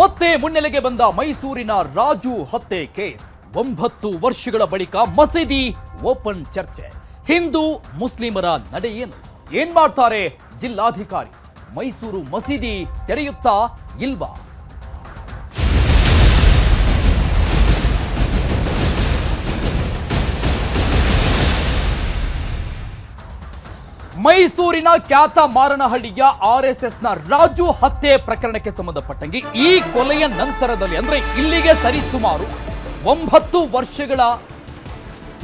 ಮತ್ತೆ ಮುನ್ನೆಲೆಗೆ ಬಂದ ಮೈಸೂರಿನ ರಾಜು ಹತ್ಯೆ ಕೇಸ್. ಒಂಬತ್ತು ವರ್ಷಗಳ ಬಳಿಕ ಮಸೀದಿ ಓಪನ್ ಚರ್ಚೆ. ಹಿಂದೂ ಮುಸ್ಲಿಮರ ನಡೆ ಏನು? ಏನ್ ಮಾಡ್ತಾರೆ ಜಿಲ್ಲಾಧಿಕಾರಿ? ಮೈಸೂರು ಮಸೀದಿ ತೆರೆಯುತ್ತಾ ಇಲ್ವಾ? ಮೈಸೂರಿನ ಖ್ಯಾತ ಮಾರನಹಳ್ಳಿಯ ಆರ್ ಎಸ್ ಎಸ್ನ ರಾಜು ಹತ್ಯೆ ಪ್ರಕರಣಕ್ಕೆ ಸಂಬಂಧಪಟ್ಟಂಗೆ ಈ ಕೊಲೆಯ ನಂತರದಲ್ಲಿ, ಅಂದ್ರೆ ಇಲ್ಲಿಗೆ ಸರಿಸುಮಾರು ಒಂಬತ್ತು ವರ್ಷಗಳ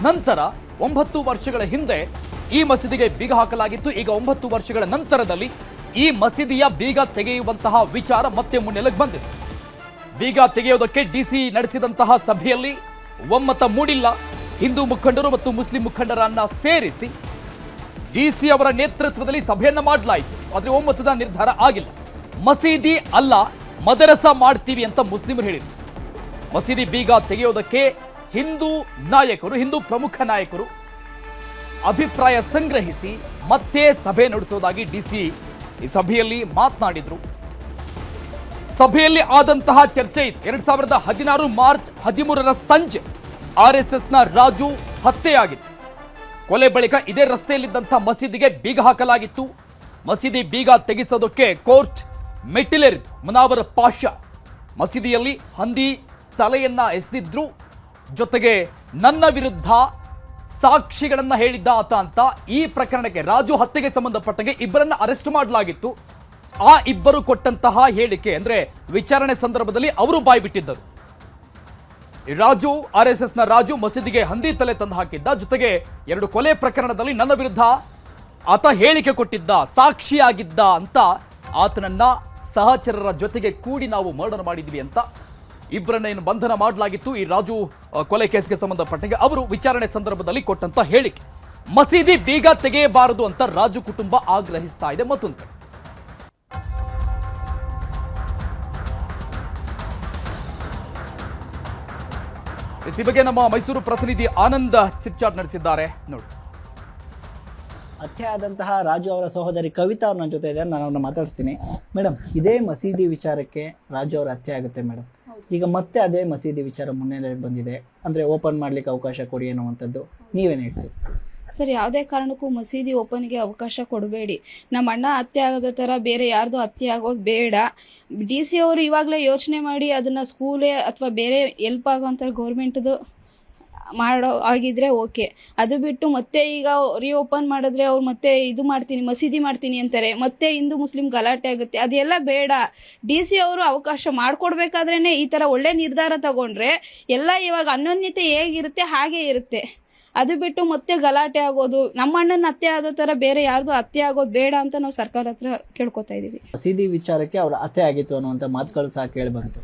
ನಂತರ, ಒಂಬತ್ತು ವರ್ಷಗಳ ಹಿಂದೆ ಈ ಮಸೀದಿಗೆ ಬೀಗ ಹಾಕಲಾಗಿತ್ತು. ಈಗ ಒಂಬತ್ತು ವರ್ಷಗಳ ನಂತರದಲ್ಲಿ ಈ ಮಸೀದಿಯ ಬೀಗ ತೆಗೆಯುವಂತಹ ವಿಚಾರ ಮತ್ತೆ ಮುನ್ನೆಲೆಗೆ ಬಂದಿದೆ. ಬೀಗ ತೆಗೆಯುವುದಕ್ಕೆ ಡಿಸಿ ನಡೆಸಿದಂತಹ ಸಭೆಯಲ್ಲಿ ಒಮ್ಮತ ಮೂಡಿಲ್ಲ. ಹಿಂದೂ ಮುಖಂಡರು ಮತ್ತು ಮುಸ್ಲಿಂ ಮುಖಂಡರನ್ನ ಸೇರಿಸಿ ಡಿಸಿ ಅವರ ನೇತೃತ್ವದಲ್ಲಿ ಸಭೆಯನ್ನ ಮಾಡಲಾಯಿತು. ಆದರೆ ಒಮ್ಮತದ ನಿರ್ಧಾರ ಆಗಿಲ್ಲ. ಮಸೀದಿ ಅಲ್ಲ, ಮದರಸ ಮಾಡ್ತೀವಿ ಅಂತ ಮುಸ್ಲಿಮರು ಹೇಳಿದರು. ಮಸೀದಿ ಬೀಗ ತೆಗೆಯೋದಕ್ಕೆ ಹಿಂದೂ ನಾಯಕರು, ಹಿಂದೂ ಪ್ರಮುಖ ನಾಯಕರು ಅಭಿಪ್ರಾಯ ಸಂಗ್ರಹಿಸಿ ಮತ್ತೆ ಸಭೆ ನಡೆಸುವುದಾಗಿ ಡಿಸಿ ಈ ಸಭೆಯಲ್ಲಿ ಮಾತನಾಡಿದ್ರು. ಸಭೆಯಲ್ಲಿ ಆದಂತಹ ಚರ್ಚೆ ಇತ್ತು. ಎರಡ್ ಸಾವಿರದ ಹದಿನಾರು ಮಾರ್ಚ್ ಹದಿಮೂರರ ಸಂಜೆ ಆರ್ ಎಸ್ ಎಸ್ನ ರಾಜು ಹತ್ಯೆಯಾಗಿತ್ತು. ಕೊಲೆ ಬಳಿಕ ಇದೇ ರಸ್ತೆಯಲ್ಲಿದ್ದಂಥ ಮಸೀದಿಗೆ ಬೀಗ ಹಾಕಲಾಗಿತ್ತು. ಮಸೀದಿ ಬೀಗ ತೆಗೆಸೋದಕ್ಕೆ ಕೋರ್ಟ್ ಮೆಟ್ಟಿಲೇರಿತು ಮುನಾವರ್ ಪಾಷ. ಮಸೀದಿಯಲ್ಲಿ ಹಂದಿ ತಲೆಯನ್ನ ಎಸೆದಿದ್ರು. ಜೊತೆಗೆ ನನ್ನ ವಿರುದ್ಧ ಸಾಕ್ಷಿಗಳನ್ನು ಹೇಳಿದ್ದ ಆತ ಅಂತ ಈ ಪ್ರಕರಣಕ್ಕೆ ರಾಜು ಹತ್ಯೆಗೆ ಸಂಬಂಧಪಟ್ಟಂಗೆ ಇಬ್ಬರನ್ನ ಅರೆಸ್ಟ್ ಮಾಡಲಾಗಿತ್ತು. ಆ ಇಬ್ಬರು ಕೊಟ್ಟಂತಹ ಹೇಳಿಕೆ ಅಂದ್ರೆ ವಿಚಾರಣೆ ಸಂದರ್ಭದಲ್ಲಿ ಅವರು ಬಾಯಿ ಬಿಟ್ಟಿದ್ದರು ಈ ರಾಜು ಆರ್ ಎಸ್ ಎಸ್ನ ರಾಜು ಮಸೀದಿಗೆ ಹಂದಿ ತಲೆ ತಂದು ಹಾಕಿದ್ದ. ಜೊತೆಗೆ ಎರಡು ಕೊಲೆ ಪ್ರಕರಣದಲ್ಲಿ ನನ್ನ ವಿರುದ್ಧ ಆತ ಹೇಳಿಕೆ ಕೊಟ್ಟಿದ್ದ, ಸಾಕ್ಷಿಯಾಗಿದ್ದ ಅಂತ ಆತನನ್ನ ಸಹಚರರ ಜೊತೆಗೆ ಕೂಡಿ ನಾವು ಮರ್ಡರ್ ಮಾಡಿದ್ವಿ ಅಂತ ಇಬ್ಬರನ್ನ ಏನು ಬಂಧನ ಮಾಡಲಾಗಿತ್ತು ಈ ರಾಜು ಕೊಲೆ ಕೇಸ್ಗೆ ಸಂಬಂಧಪಟ್ಟಂಗೆ. ಅವರು ವಿಚಾರಣೆ ಸಂದರ್ಭದಲ್ಲಿ ಕೊಟ್ಟಂತ ಹೇಳಿಕೆ. ಮಸೀದಿ ಬೀಗ ತೆಗೆಯಬಾರದು ಅಂತ ರಾಜು ಕುಟುಂಬ ಆಗ್ರಹಿಸ್ತಾ ಇದೆ ಮತ್ತೊಂದು ಈ ಬಗ್ಗೆ ನಮ್ಮ ಮೈಸೂರು ಪ್ರತಿನಿಧಿ ಆನಂದ ಚಿಟ್ಚಾಟ್ ನಡೆಸಿದ್ದಾರೆ. ನೋಡಿ. ಹತ್ಯೆ ರಾಜು ಅವರ ಸಹೋದರಿ ಕವಿತಾ ಅವ್ರ ನನ್ನ ಜೊತೆ ಇದ್ದಾರೆ ನಾನು ಅವ್ರನ್ನ ಮಾತಾಡ್ತೀನಿ ಮೇಡಮ್ ಇದೇ ಮಸೀದಿ ವಿಚಾರಕ್ಕೆ ರಾಜು ಅವರ ಹತ್ಯೆ ಆಗುತ್ತೆ ಮೇಡಮ್ ಈಗ ಮತ್ತೆ ಅದೇ ಮಸೀದಿ ವಿಚಾರ ಮುನ್ನೆಲೆ ಬಂದಿದೆ. ಅಂದರೆ ಓಪನ್ ಮಾಡ್ಲಿಕ್ಕೆ ಅವಕಾಶ ಕೊಡಿ ಅನ್ನುವಂಥದ್ದು ನೀವೇನು ಹೇಳ್ತೀರಿ? ಸರ್, ಯಾವುದೇ ಕಾರಣಕ್ಕೂ ಮಸೀದಿ ಓಪನ್ಗೆ ಅವಕಾಶ ಕೊಡಬೇಡಿ. ನಮ್ಮ ಅಣ್ಣ ಹತ್ಯೆ ಆಗೋದ ಥರ ಬೇರೆ ಯಾರ್ದು ಹತ್ಯೆ ಆಗೋದು ಬೇಡ. ಡಿ ಸಿ ಅವರು ಇವಾಗಲೇ ಯೋಚನೆ ಮಾಡಿ ಅದನ್ನು ಸ್ಕೂಲೇ ಅಥವಾ ಬೇರೆ ಎಲ್ಪ್ ಆಗೋಂಥ ಗೌರ್ಮೆಂಟ್ದು ಮಾಡೋ ಆಗಿದ್ರೆ ಓಕೆ ಅದು ಬಿಟ್ಟು ಮತ್ತೆ ಈಗ ರೀಓಪನ್ ಮಾಡಿದ್ರೆ ಅವ್ರು ಮತ್ತೆ ಇದು ಮಾಡ್ತೀನಿ, ಮಸೀದಿ ಮಾಡ್ತೀನಿ ಅಂತಾರೆ. ಮತ್ತೆ ಹಿಂದೂ, ಮುಸ್ಲಿಂ ಗಲಾಟೆ ಆಗುತ್ತೆ. ಅದೆಲ್ಲ ಬೇಡ. ಡಿ ಸಿ ಅವರು ಅವಕಾಶ ಮಾಡಿಕೊಡ್ಬೇಕಾದ್ರೇ ಈ ಥರ ಒಳ್ಳೆ ನಿರ್ಧಾರ ತಗೊಂಡ್ರೆ ಎಲ್ಲ ಇವಾಗ ಅನ್ಯೋನ್ಯತೆ ಹೇಗಿರುತ್ತೆ, ಹಾಗೆ ಇರುತ್ತೆ. ಅದು ಬಿಟ್ಟು ಮತ್ತೆ ಗಲಾಟೆ ಆಗೋದು, ನಮ್ಮ ಅಣ್ಣನ ಹತ್ಯೆ ಆದ ತರ ಬೇರೆ ಯಾರ್ದು ಹತ್ಯೆ ಆಗೋದು ಬೇಡ ಅಂತ ನಾವು ಸರ್ಕಾರ ಹತ್ರ ಕೇಳ್ಕೊತಾ ಇದೀವಿ. ಮಸೀದಿ ವಿಚಾರಕ್ಕೆ ಅವ್ರ ಹತ್ಯೆ ಆಗಿತ್ತು ಅನ್ನುವಂಥ ಮಾತುಗಳು ಸಹ ಕೇಳಿ ಬಂತು.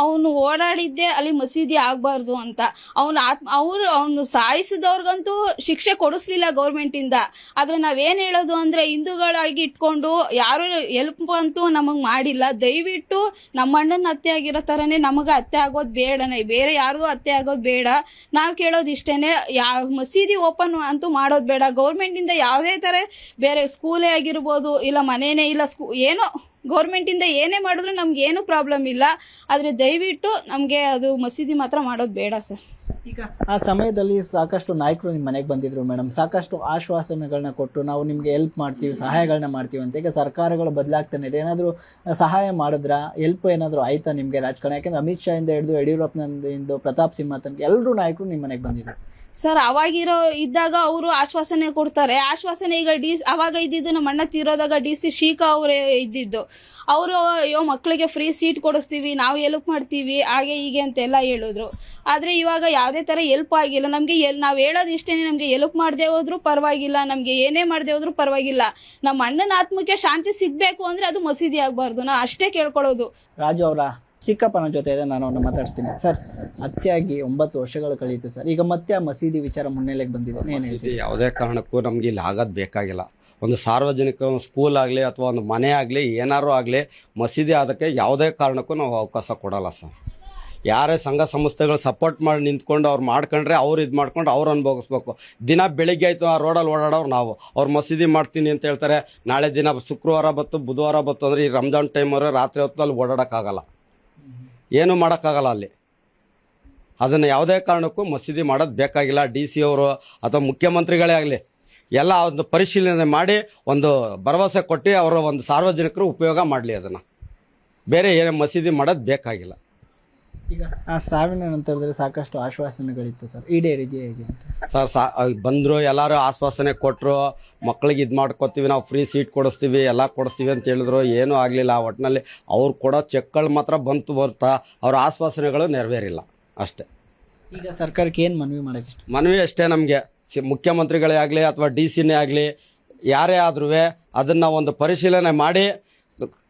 ಅವನು ಓಡಾಡಿದ್ದೆ ಅಲ್ಲಿ ಮಸೀದಿ ಆಗಬಾರ್ದು ಅಂತ. ಅವನು ಆತ್ಮ, ಅವರು ಅವನು ಸಾಯಿಸಿದವ್ರಿಗಂತೂ ಶಿಕ್ಷೆ ಕೊಡಿಸ್ಲಿಲ್ಲ ಗೌರ್ಮೆಂಟಿಂದ. ಆದರೆ ನಾವೇನು ಹೇಳೋದು ಅಂದರೆ ಹಿಂದೂಗಳಾಗಿ ಇಟ್ಕೊಂಡು ಯಾರು ಎಲ್ಪ್ ಅಂತೂ ನಮಗೆ ಮಾಡಿಲ್ಲ. ದಯವಿಟ್ಟು ನಮ್ಮ ಅಣ್ಣನ ಹತ್ಯೆ ಆಗಿರೋ ಥರನೇ ನಮಗೆ ಹತ್ಯೆ ಆಗೋದು ಬೇಡನೇ ಬೇರೆ ಯಾರಿಗೂ ಹತ್ಯೆ ಆಗೋದು ಬೇಡ. ನಾವು ಕೇಳೋದು ಇಷ್ಟೇ ಯಾ, ಮಸೀದಿ ಓಪನ್ ಅಂತೂ ಮಾಡೋದು ಬೇಡ. ಗೌರ್ಮೆಂಟಿಂದ ಯಾವುದೇ ಥರ ಬೇರೆ ಸ್ಕೂಲೇ ಆಗಿರ್ಬೋದು, ಇಲ್ಲ ಮನೇನೆ ಇಲ್ಲ ಸ್ಕೂ, ಏನೋ ಗೌರ್ಮೆಂಟಿಂದ ಏನೇ ಮಾಡಿದ್ರು ನಮ್ಗೆ ಏನೂ ಪ್ರಾಬ್ಲಮ್ ಇಲ್ಲ. ಆದರೆ ದಯವಿಟ್ಟು ನಮಗೆ ಅದು ಮಸೀದಿ ಮಾತ್ರ ಮಾಡೋದು ಬೇಡ ಸರ್. ಈಗ ಆ ಸಮಯದಲ್ಲಿ ಸಾಕಷ್ಟು ನಾಯಕರು ನಿಮ್ಮ ಮನೆಗೆ ಬಂದಿದ್ರು ಮೇಡಮ್. ಸಾಕಷ್ಟು ಆಶ್ವಾಸನೆಗಳನ್ನ ಕೊಟ್ಟು ನಾವು ನಿಮಗೆ ಹೆಲ್ಪ್ ಮಾಡ್ತೀವಿ ಸಹಾಯಗಳನ್ನ ಮಾಡ್ತೀವಿ ಅಂತ. ಈಗ ಸರ್ಕಾರಗಳು ಬದಲಾಗ್ತಾನೆ ಇದೆ. ಏನಾದರೂ ಸಹಾಯ ಮಾಡಿದ್ರ? ಹೆಲ್ಪ್ ಏನಾದರೂ ಆಯ್ತಾ ನಿಮಗೆ ರಾಜಕಾರಣ? ಯಾಕೆಂದ್ರೆ ಅಮಿತ್ ಶಾ ಇಂದ ಹಿಡಿದು ಯಡಿಯೂರಪ್ಪನಿಂದ ಪ್ರತಾಪ್ ಸಿಂಹ ತನಕ ಎಲ್ಲರೂ ನಾಯಕರು ನಿಮ್ಮ ಮನೆಗೆ ಬಂದಿದ್ರು. ಸರ್ ಅವಾಗಿರೋ ಇದ್ದಾಗ ಅವರು ಆಶ್ವಾಸನೆ ಕೊಡ್ತಾರೆ. ಆಶ್ವಾಸನೆ ಈಗ ಡಿ ಅವಾಗ ಇದ್ದಿದ್ದು ನಮ್ಮ ಅಣ್ಣ ತೀರೋದಾಗ ಡಿ ಸಿ ಶೀಖಾ ಅವರೇ ಇದ್ದಿದ್ದು. ಅವರು ಅಯ್ಯೋ ಮಕ್ಕಳಿಗೆ ಫ್ರೀ ಸೀಟ್ ಕೊಡಿಸ್ತೀವಿ ನಾವು ಎಲ್ಪ್ ಮಾಡ್ತೀವಿ ಹಾಗೆ ಹೀಗೆ ಅಂತೆಲ್ಲ ಹೇಳಿದ್ರು. ಆದರೆ ಇವಾಗ ಯಾವುದೇ ಥರ ಎಲ್ಪ್ ಆಗಿಲ್ಲ. ನಮಗೆ ಎಲ್ ನಾವು ಹೇಳೋದು ಇಷ್ಟೇ ನಮಗೆ ಎಲ್ಪ್ ಮಾಡದೆ ಹೋದ್ರೂ ಪರವಾಗಿಲ್ಲ ನಮಗೆ ಏನೇ ಮಾಡದೆ ಹೋದ್ರೂ ಪರವಾಗಿಲ್ಲ. ನಮ್ಮ ಅಣ್ಣನ ಆತ್ಮಕ್ಕೆ ಶಾಂತಿ ಸಿಗಬೇಕು ಅಂದರೆ ಅದು ಮಸೀದಿ ಆಗಬಾರ್ದು. ನಾ ಅಷ್ಟೇ ಕೇಳ್ಕೊಳ್ಳೋದು. ರಾಜು ಅವರ ಚಿಕ್ಕಪ್ಪನ ಜೊತೆ ಇದೆ ನಾನು ಅವನು ಮಾತಾಡ್ತೀನಿ. ಸರ್ ಅತಿಯಾಗಿ ಒಂಬತ್ತು ವರ್ಷಗಳು ಕಳೀತು ಸರ್. ಈಗ ಮತ್ತೆ ಆ ಮಸೀದಿ ವಿಚಾರ ಮುನ್ನೆಲೆಗೆ ಬಂದಿದೆ. ಏನು ಹೇಳ್ತೀವಿ ಯಾವುದೇ ಕಾರಣಕ್ಕೂ ನಮಗೆ ಇಲ್ಲಿ ಆಗೋದು ಬೇಕಾಗಿಲ್ಲ. ಒಂದು ಸಾರ್ವಜನಿಕ ಒಂದು ಸ್ಕೂಲ್ ಆಗಲಿ ಅಥವಾ ಒಂದು ಮನೆ ಆಗಲಿ ಏನಾರು ಆಗಲಿ ಮಸೀದಿ ಆದಕ್ಕೆ ಯಾವುದೇ ಕಾರಣಕ್ಕೂ ನಾವು ಅವಕಾಶ ಕೊಡಲ್ಲ ಸರ್. ಯಾರೇ ಸಂಘ ಸಂಸ್ಥೆಗಳು ಸಪೋರ್ಟ್ ಮಾಡಿ ನಿಂತ್ಕೊಂಡು ಅವ್ರು ಮಾಡ್ಕೊಂಡ್ರೆ ಅವ್ರು ಇದು ಮಾಡ್ಕೊಂಡು ಅವ್ರು ಅನುಭವಿಸ್ಬೇಕು. ದಿನ ಬೆಳಿಗ್ಗೆ ಆಯಿತು, ಆ ರೋಡಲ್ಲಿ ಓಡಾಡೋರು ನಾವು. ಅವ್ರು ಮಸೀದಿ ಮಾಡ್ತೀನಿ ಅಂತ ಹೇಳ್ತಾರೆ. ನಾಳೆ ದಿನ ಶುಕ್ರವಾರ ಬತ್ತು, ಬುಧವಾರ ಬತ್ತು ಅಂದರೆ ಈ ರಂಜಾನ್ ಟೈಮವ್ರೆ ರಾತ್ರಿ ಹೊತ್ತು ಅಲ್ಲಿ ಓಡಾಡೋಕ್ಕಾಗಲ್ಲ. ಏನು ಮಾಡೋಕ್ಕಾಗಲ್ಲ ಅಲ್ಲಿ. ಅದನ್ನು ಯಾವುದೇ ಕಾರಣಕ್ಕೂ ಮಸೀದಿ ಮಾಡೋದು ಬೇಕಾಗಿಲ್ಲ. ಡಿ ಸಿ ಅವರು ಅಥವಾ ಮುಖ್ಯಮಂತ್ರಿಗಳೇ ಆಗಲಿ. ಎಲ್ಲ ಒಂದು ಪರಿಶೀಲನೆ ಮಾಡಿ, ಒಂದು ಭರವಸೆ ಕೊಟ್ಟು ಅವರು ಒಂದು ಸಾರ್ವಜನಿಕರು ಉಪಯೋಗ ಮಾಡಲಿ ಅದನ್ನು. ಬೇರೆ ಏನೇ ಮಸೀದಿ ಮಾಡೋದು ಬೇಕಾಗಿಲ್ಲ. ಈಗ? ಆ ಸಾವಿನ ನಂತರದಲ್ಲಿ ಸಾಕಷ್ಟು ಆಶ್ವಾಸನೆಗಳಿತ್ತು ಸರ್. ಈಡೇರಿದೆಯೇ ಹೇಗೆ ಅಂತ? ಸರ್ ಸಾ ಬಂದರು ಎಲ್ಲರೂ ಆಶ್ವಾಸನೆ ಕೊಟ್ಟರು ಮಕ್ಳಿಗೆ ಇದು ಮಾಡ್ಕೊತೀವಿ ನಾವು ಫ್ರೀ ಸೀಟ್ ಕೊಡಿಸ್ತೀವಿ ಎಲ್ಲ ಕೊಡಿಸ್ತೀವಿ ಅಂತ ಹೇಳಿದ್ರು. ಏನೂ ಆಗಲಿಲ್ಲ. ಒಟ್ಟಿನಲ್ಲಿ ಅವ್ರು ಕೊಡೋ ಚೆಕ್ಗಳು ಮಾತ್ರ ಬಂತು ಬರ್ತಾ ಅವ್ರ ಆಶ್ವಾಸನೆಗಳು ನೆರವೇರಿಲ್ಲ. ಅಷ್ಟೇ. ಈಗ ಸರ್ಕಾರಕ್ಕೆ ಏನು ಮನವಿ ಮಾಡೋಕ್ಕೆ ಇಷ್ಟ? ಮನವಿ ಅಷ್ಟೇ ನಮಗೆ. ಸಿ ಮುಖ್ಯಮಂತ್ರಿಗಳೇ ಆಗಲಿ ಅಥವಾ ಡಿ ಸಿನೇ ಆಗಲಿ ಯಾರೇ ಆದ್ರೂ ಅದನ್ನು ಒಂದು ಪರಿಶೀಲನೆ ಮಾಡಿ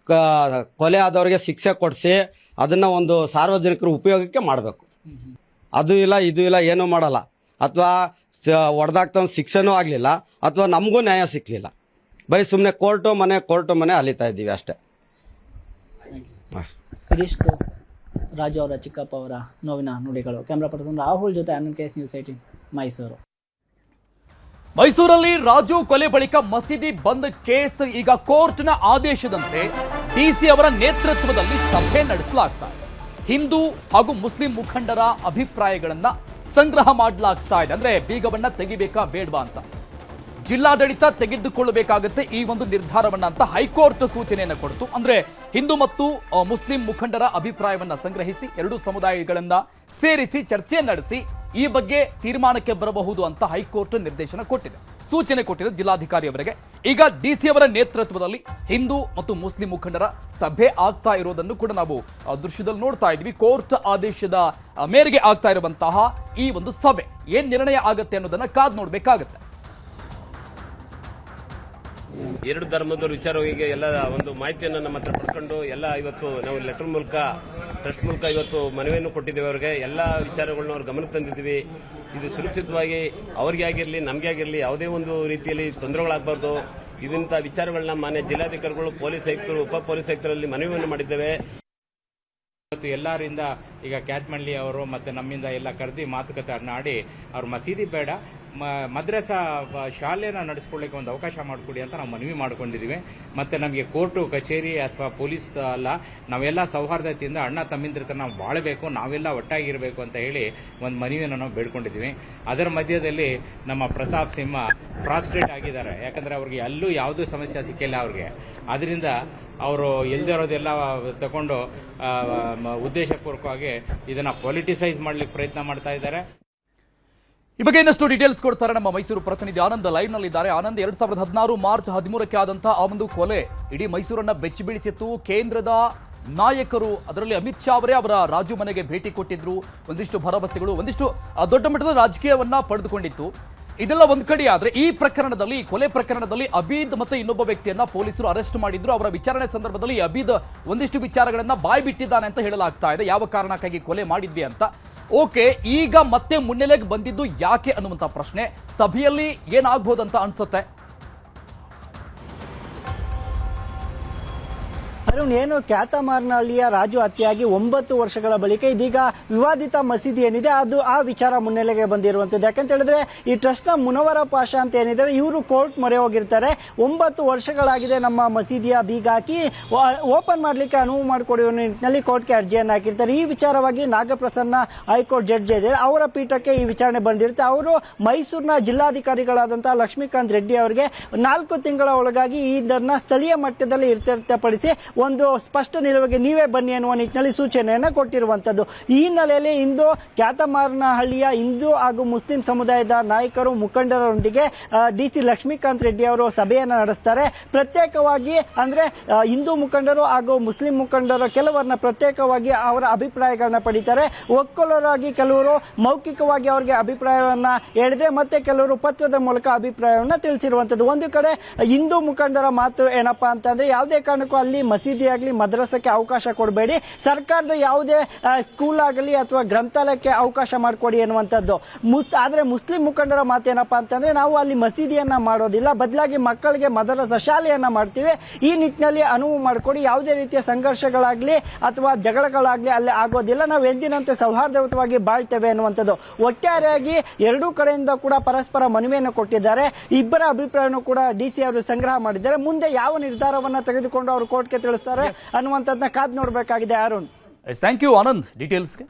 ಕ- ಕೊಲೆ ಆದವ್ರಿಗೆ ಶಿಕ್ಷೆ ಕೊಡಿಸಿ ಅದನ್ನು ಒಂದು ಸಾರ್ವಜನಿಕರ ಉಪಯೋಗಕ್ಕೆ ಮಾಡಬೇಕು. ಅದು ಇಲ್ಲ ಇದು ಇಲ್ಲ ಏನೂ ಮಾಡಲ್ಲ. ಅಥವಾ ಹೊಡೆದಾಗ್ತಾ ಶಿಕ್ಷೆನೂ ಆಗಲಿಲ್ಲ ಅಥವಾ ನಮಗೂ ನ್ಯಾಯ ಸಿಕ್ಕಲಿಲ್ಲ ಬರೀ ಸುಮ್ಮನೆ ಕೋರ್ಟು ಮನೆ ಕೋರ್ಟು ಮನೆ ಅಲಿತಾ ಇದ್ದೀವಿ ಅಷ್ಟೇ. ಇದಿಷ್ಟು ರಾಜು ಅವರ ಚಿಕ್ಕಪ್ಪ ಅವರ ನೋವಿನ ನುಡಿಗಳು. ಕ್ಯಾಮ್ರಾ ಪರ್ಸನ್ ರಾಹುಲ್ ಜೊತೆ Anand case news eighteen Mysuru. ಮೈಸೂರಲ್ಲಿ ರಾಜು ಕೊಲೆ ಬಳಿಕ ಮಸೀದಿ ಬಂದ್ ಕೇಸ್ ಈಗ ಕೋರ್ಟ್ನ ಆದೇಶದಂತೆ. ಡಿಸಿ ಅವರ ನೇತೃತ್ವದಲ್ಲಿ ಸಭೆ ನಡೆಸಲಾಗ್ತಾ ಇದೆ. ಹಿಂದೂ ಹಾಗೂ ಮುಸ್ಲಿಂ ಮುಖಂಡರ ಅಭಿಪ್ರಾಯಗಳನ್ನ ಸಂಗ್ರಹ ಮಾಡಲಾಗ್ತಾ ಇದೆ. ಅಂದ್ರೆ ಬೀಗವನ್ನ ತೆಗಿಬೇಕಾ ಬೇಡವಾ ಅಂತ. ಜಿಲ್ಲಾಡಳಿತ ತೆಗೆದುಕೊಳ್ಳಬೇಕಾಗುತ್ತೆ ಈ ಒಂದು ನಿರ್ಧಾರವನ್ನ ಅಂತ ಹೈಕೋರ್ಟ್ ಸೂಚನೆಯನ್ನು ಕೊಡ್ತು. ಅಂದ್ರೆ ಹಿಂದೂ ಮತ್ತು ಮುಸ್ಲಿಂ ಮುಖಂಡರ ಅಭಿಪ್ರಾಯವನ್ನ ಸಂಗ್ರಹಿಸಿ, ಎರಡು ಸಮುದಾಯಗಳನ್ನ ಸೇರಿಸಿ, ಚರ್ಚೆ ನಡೆಸಿ ಈ ಬಗ್ಗೆ ತೀರ್ಮಾನಕ್ಕೆ ಬರಬಹುದು ಅಂತ ಹೈಕೋರ್ಟ್ ನಿರ್ದೇಶನ ಕೊಟ್ಟಿದೆ. ಸೂಚನೆ ಕೊಟ್ಟಿದೆ ಜಿಲ್ಲಾಧಿಕಾರಿ ಅವರಿಗೆ. ಈಗ ಡಿಸಿ ಅವರ ನೇತೃತ್ವದಲ್ಲಿ ಹಿಂದೂ ಮತ್ತು ಮುಸ್ಲಿಂ ಮುಖಂಡರ ಸಭೆ ಆಗ್ತಾ ಇರೋದನ್ನು ಕೂಡ ನಾವು ದೃಶ್ಯದಲ್ಲಿ ನೋಡ್ತಾ ಇದ್ವಿ ಕೋರ್ಟ್ ಆದೇಶದ ಮೇರೆಗೆ ಆಗ್ತಾ ಇರುವಂತಹ ಈ ಒಂದು ಸಭೆ ಏನ್ ನಿರ್ಣಯ ಆಗತ್ತೆ ಅನ್ನೋದನ್ನ ಕಾದ್ ನೋಡ್ಬೇಕಾಗತ್ತೆ. ಎರಡು ಧರ್ಮದವ್ರ ವಿಚಾರವಾಗಿ ಎಲ್ಲ ಒಂದು ಮಾಹಿತಿಯನ್ನು ನಮ್ಮ ಹತ್ರ ಪಡ್ಕೊಂಡು ಎಲ್ಲ ಇವತ್ತು ನಾವು ಲೆಟರ್ ಮೂಲಕ, ಟ್ರಸ್ಟ್ ಮೂಲಕ ಇವತ್ತು ಮನವಿಯನ್ನು ಕೊಟ್ಟಿದ್ದೇವೆ ಅವರಿಗೆ. ಎಲ್ಲ ವಿಚಾರಗಳನ್ನ ಅವ್ರ ಗಮನಕ್ಕೆ ತಂದಿದ್ದೀವಿ. ಇದು ಸುರಕ್ಷಿತವಾಗಿ ಅವ್ರಿಗೆ ಆಗಿರಲಿ, ನಮಗೆ ಆಗಿರಲಿ, ಯಾವುದೇ ಒಂದು ರೀತಿಯಲ್ಲಿ ತೊಂದರೆಗಳಾಗಬಾರ್ದು. ಇದಂಥ ವಿಚಾರಗಳನ್ನ ಮಾನ್ಯ ಜಿಲ್ಲಾಧಿಕಾರಿಗಳು, ಪೊಲೀಸ್ ಆಯುಕ್ತರು, ಉಪ ಪೊಲೀಸ್ ಆಯುಕ್ತರಲ್ಲಿ ಮನವಿಯನ್ನು ಮಾಡಿದ್ದೇವೆ. ಇವತ್ತು ಎಲ್ಲರಿಂದ ಈಗ ಕ್ಯಾತ್ಮಳ್ಳಿ ಅವರು ಮತ್ತು ನಮ್ಮಿಂದ ಎಲ್ಲ ಕರೆದಿ ಮಾತುಕತೆ ಆಡಿ ಅವ್ರ ಮಸೀದಿ ಬೇಡ ಮದ್ರಸಾ ಶಾಲೆನ ನಡೆಸ್ಕೊಳ್ಳಿಕ್ಕೆ ಒಂದು ಅವಕಾಶ ಮಾಡಿಕೊಡಿ ಅಂತ ನಾವು ಮನವಿ ಮಾಡ್ಕೊಂಡಿದ್ದೀವಿ. ಮತ್ತು ನಮಗೆ ಕೋರ್ಟು ಕಚೇರಿ ಅಥವಾ ಪೊಲೀಸ್ ಅಲ್ಲ ನಾವೆಲ್ಲ ಸೌಹಾರ್ದತೆಯಿಂದ ಅಣ್ಣ ತಮ್ಮಿಂದ್ರ ನಾವು ಬಾಳಬೇಕು ನಾವೆಲ್ಲ ಒಟ್ಟಾಗಿರಬೇಕು ಅಂತ ಹೇಳಿ ಒಂದು ಮನವಿಯನ್ನು ನಾವು ಬೇಡ್ಕೊಂಡಿದ್ದೀವಿ. ಅದರ ಮಧ್ಯದಲ್ಲಿ ನಮ್ಮ ಪ್ರತಾಪ್ ಸಿಂಹ ಫ್ರಾಸ್ಟ್ರೇಟ್ ಆಗಿದ್ದಾರೆ. ಯಾಕಂದರೆ ಅವ್ರಿಗೆ ಅಲ್ಲೂ ಯಾವುದೂ ಸಮಸ್ಯೆ ಸಿಕ್ಕಿಲ್ಲ ಅವ್ರಿಗೆ. ಅದರಿಂದ ಅವರು ಎಲ್ದಿರೋದೆಲ್ಲ ತಗೊಂಡು ಆ, ಮ- ಉದ್ದೇಶಪೂರ್ವಕವಾಗಿ ಇದನ್ನು ಪೊಲಿಟಿಸೈಸ್ ಮಾಡ್ಲಿಕ್ಕೆ ಪ್ರಯತ್ನ ಮಾಡ್ತಾ ಇದ್ದಾರೆ. ಈ ಬಗ್ಗೆ ಇನ್ನಷ್ಟು ಡೀಟೇಲ್ಸ್ ಕೊಡ್ತಾರೆ ನಮ್ಮ ಮೈಸೂರು ಪ್ರತಿನಿಧಿ ಆನಂದ್ ಲೈವ್ ನಲ್ಲಿದ್ದಾರೆ ಆನಂದ್, ಎರಡ್ ಸಾವಿರದ ಹದಿನಾರು ಮಾರ್ಚ್ ಹದಿಮೂರಕ್ಕೆ ಆದಂತಹ ಆ ಒಂದು ಕೊಲೆ ಇಡೀ ಮೈಸೂರನ್ನ ಬೆಚ್ಚಿ ಬೀಳಿಸಿತ್ತು. ಕೇಂದ್ರದ ನಾಯಕರು, ಅದರಲ್ಲಿ ಅಮಿತ್ ಶಾ ಅವರೇ ಅವರ ರಾಜು ಮನೆಗೆ ಭೇಟಿ ಕೊಟ್ಟಿದ್ರು. ಒಂದಿಷ್ಟು ಭರವಸೆಗಳು, ಒಂದಿಷ್ಟು ದೊಡ್ಡ ಮಟ್ಟದ ರಾಜಕೀಯವನ್ನ ಪಡೆದುಕೊಂಡಿತ್ತು. ಇದೆಲ್ಲ ಒಂದ್ ಕಡೆ ಆದ್ರೆ ಈ ಪ್ರಕರಣದಲ್ಲಿ, ಕೊಲೆ ಪ್ರಕರಣದಲ್ಲಿ ಅಬೀದ್ ಮತ್ತೆ ಇನ್ನೊಬ್ಬ ವ್ಯಕ್ತಿಯನ್ನ ಪೊಲೀಸರು ಅರೆಸ್ಟ್ ಮಾಡಿದ್ರು. ಅವರ ವಿಚಾರಣೆ ಸಂದರ್ಭದಲ್ಲಿ ಅಬೀದ್ ಒಂದಿಷ್ಟು ವಿಚಾರಗಳನ್ನ ಬಾಯ್ಬಿಟ್ಟಿದ್ದಾನೆ ಅಂತ ಹೇಳಲಾಗ್ತಾ ಇದೆ. ಯಾವ ಕಾರಣಕ್ಕಾಗಿ ಕೊಲೆ ಮಾಡಿದ್ವಿ ಅಂತ ಓಕೆ ಈಗ ಮತ್ತೆ ಮುನ್ನೆಲೆಗೆ ಬಂದಿದ್ದು ಯಾಕೆ ಅನ್ನುವಂಥ ಪ್ರಶ್ನೆ. ಸಭೆಯಲ್ಲಿ ಏನಾಗ್ಬೋದಂತ ಅನ್ಸುತ್ತೆ? ಅರುಣ್, ಏನು ಖ್ಯಾತಮಾರ್ನಹಳ್ಳಿಯ ರಾಜು ಹತ್ಯೆಯಾಗಿ ಒಂಬತ್ತು ವರ್ಷಗಳ ಬಳಿಕ ಇದೀಗ ವಿವಾದಿತ ಮಸೀದಿ ಏನಿದೆ, ಅದು ಆ ವಿಚಾರ ಮುನ್ನೆಲೆಗೆ ಬಂದಿರುವಂತದ್ದು ಯಾಕಂತ ಹೇಳಿದ್ರೆ, ಈ ಟ್ರಸ್ಟ್ನ ಮುನವರ ಪಾಷ ಅಂತ ಏನಿದ್ರೆ ಇವರು ಕೋರ್ಟ್ ಮೊರೆ ಹೋಗಿರ್ತಾರೆ. ಒಂಬತ್ತು ವರ್ಷಗಳಾಗಿದೆ ನಮ್ಮ ಮಸೀದಿಯ ಬೀಗ ಹಾಕಿ ಓಪನ್ ಮಾಡಲಿಕ್ಕೆ ಅನುವು ಮಾಡಿಕೊಡುವ ನಿಟ್ಟಿನಲ್ಲಿ ಕೋರ್ಟ್ಗೆ ಅರ್ಜಿಯನ್ನು ಹಾಕಿರ್ತಾರೆ. ಈ ವಿಚಾರವಾಗಿ ನಾಗಪ್ರಸನ್ನ ಹೈಕೋರ್ಟ್ ಜಡ್ಜ್ ಇದ್ದಾರೆ ಅವರ ಪೀಠಕ್ಕೆ ಈ ವಿಚಾರಣೆ ಬಂದಿರುತ್ತೆ. ಅವರು ಮೈಸೂರಿನ ಜಿಲ್ಲಾಧಿಕಾರಿಗಳಾದಂತಹ ಲಕ್ಷ್ಮೀಕಾಂತ್ ರೆಡ್ಡಿ ಅವರಿಗೆ ನಾಲ್ಕು ತಿಂಗಳ ಒಳಗಾಗಿ ಇದನ್ನ ಸ್ಥಳೀಯ ಮಟ್ಟದಲ್ಲಿ ಇತ್ಯರ್ಥಪಡಿಸಿ ಒಂದು ಸ್ಪಷ್ಟ ನಿಲುವಿಗೆ ನೀವೇ ಬನ್ನಿ ಅನ್ನುವ ನಿಟ್ಟಿನಲ್ಲಿ ಸೂಚನೆಯನ್ನು ಕೊಟ್ಟಿರುವಂಥದ್ದು ಈ ಹಿನ್ನೆಲೆಯಲ್ಲಿ ಇಂದು ಖ್ಯಾತಮಾರನಹಳ್ಳಿಯ ಹಿಂದೂ ಹಾಗೂ ಮುಸ್ಲಿಂ ಸಮುದಾಯದ ನಾಯಕರು, ಮುಖಂಡರೊಂದಿಗೆ ಡಿ ಸಿ ಲಕ್ಷ್ಮೀಕಾಂತ್ ರೆಡ್ಡಿ ಅವರು ಸಭೆಯನ್ನು ನಡೆಸ್ತಾರೆ. ಪ್ರತ್ಯೇಕವಾಗಿ ಅಂದರೆ ಹಿಂದೂ ಮುಖಂಡರು ಹಾಗೂ ಮುಸ್ಲಿಂ ಮುಖಂಡರು ಕೆಲವರನ್ನ ಪ್ರತ್ಯೇಕವಾಗಿ ಅವರ ಅಭಿಪ್ರಾಯಗಳನ್ನ ಪಡೀತಾರೆ. ಒಕ್ಕಲರಾಗಿ ಕೆಲವರು ಮೌಖಿಕವಾಗಿ ಅವರಿಗೆ ಅಭಿಪ್ರಾಯವನ್ನ ಹೇಳಿದೆ ಮತ್ತೆ ಕೆಲವರು ಪತ್ರದ ಮೂಲಕ ಅಭಿಪ್ರಾಯವನ್ನ ತಿಳಿಸಿರುವಂತದ್ದು. ಒಂದು ಕಡೆ ಹಿಂದೂ ಮುಖಂಡರ ಮಾತು ಏನಪ್ಪಾ ಅಂತಂದ್ರೆ, ಯಾವುದೇ ಕಾರಣಕ್ಕೂ ಅಲ್ಲಿ ಮಸೀದಿ ಆಗಲಿ ಮದ್ರಸಕ್ಕೆ ಅವಕಾಶ ಕೊಡಬೇಡಿ. ಸರ್ಕಾರದ ಯಾವುದೇ ಸ್ಕೂಲ್ ಆಗಲಿ ಅಥವಾ ಗ್ರಂಥಾಲಯಕ್ಕೆ ಅವಕಾಶ ಮಾಡಿಕೊಡಿ ಎನ್ನುವಂಥದ್ದು. ಮುಸ್, ಆದ್ರೆ ಮುಸ್ಲಿಂ ಮುಖಂಡರ ಮಾತೇನಪ್ಪ ಅಂತಂದ್ರೆ ನಾವು ಅಲ್ಲಿ ಮಸೀದಿಯನ್ನ ಮಾಡೋದಿಲ್ಲ. ಬದಲಾಗಿ ಮಕ್ಕಳಿಗೆ ಮದರಸ ಶಾಲೆಯನ್ನ ಮಾಡ್ತೀವಿ. ಈ ನಿಟ್ಟಿನಲ್ಲಿ ಅನುವು ಮಾಡಿಕೊಡಿ. ಯಾವುದೇ ರೀತಿಯ ಸಂಘರ್ಷಗಳಾಗಲಿ ಅಥವಾ ಜಗಳಗಳಾಗಲಿ ಅಲ್ಲಿ ಆಗೋದಿಲ್ಲ. ನಾವು ಎಂದಿನಂತೆ ಸೌಹಾರ್ದಯುತವಾಗಿ ಬಾಳ್ತೇವೆ ಅನ್ನುವಂಥದ್ದು ಒಟ್ಟಾರೆಯಾಗಿ ಎರಡೂ ಕಡೆಯಿಂದ ಕೂಡ ಪರಸ್ಪರ ಮನವಿಯನ್ನು ಕೊಟ್ಟಿದ್ದಾರೆ. ಇಬ್ಬರ ಅಭಿಪ್ರಾಯವನ್ನು ಕೂಡ ಡಿಸಿ ಅವರು ಸಂಗ್ರಹ ಮಾಡಿದ್ದಾರೆ. ಮುಂದೆ ಯಾವ ನಿರ್ಧಾರವನ್ನ ತೆಗೆದುಕೊಂಡು ಅವರು ಕೋರ್ಟ್ಗೆ ತಿಳಿಸ್ತಾರೆ ಅನ್ನುವಂಥದ್ದನ್ನ ಕಾದ್ ನೋಡಬೇಕಾಗಿದೆ ಅರುಣ್. Thank you Anand. ಡೀಟೇಲ್ಸ್ಗೆ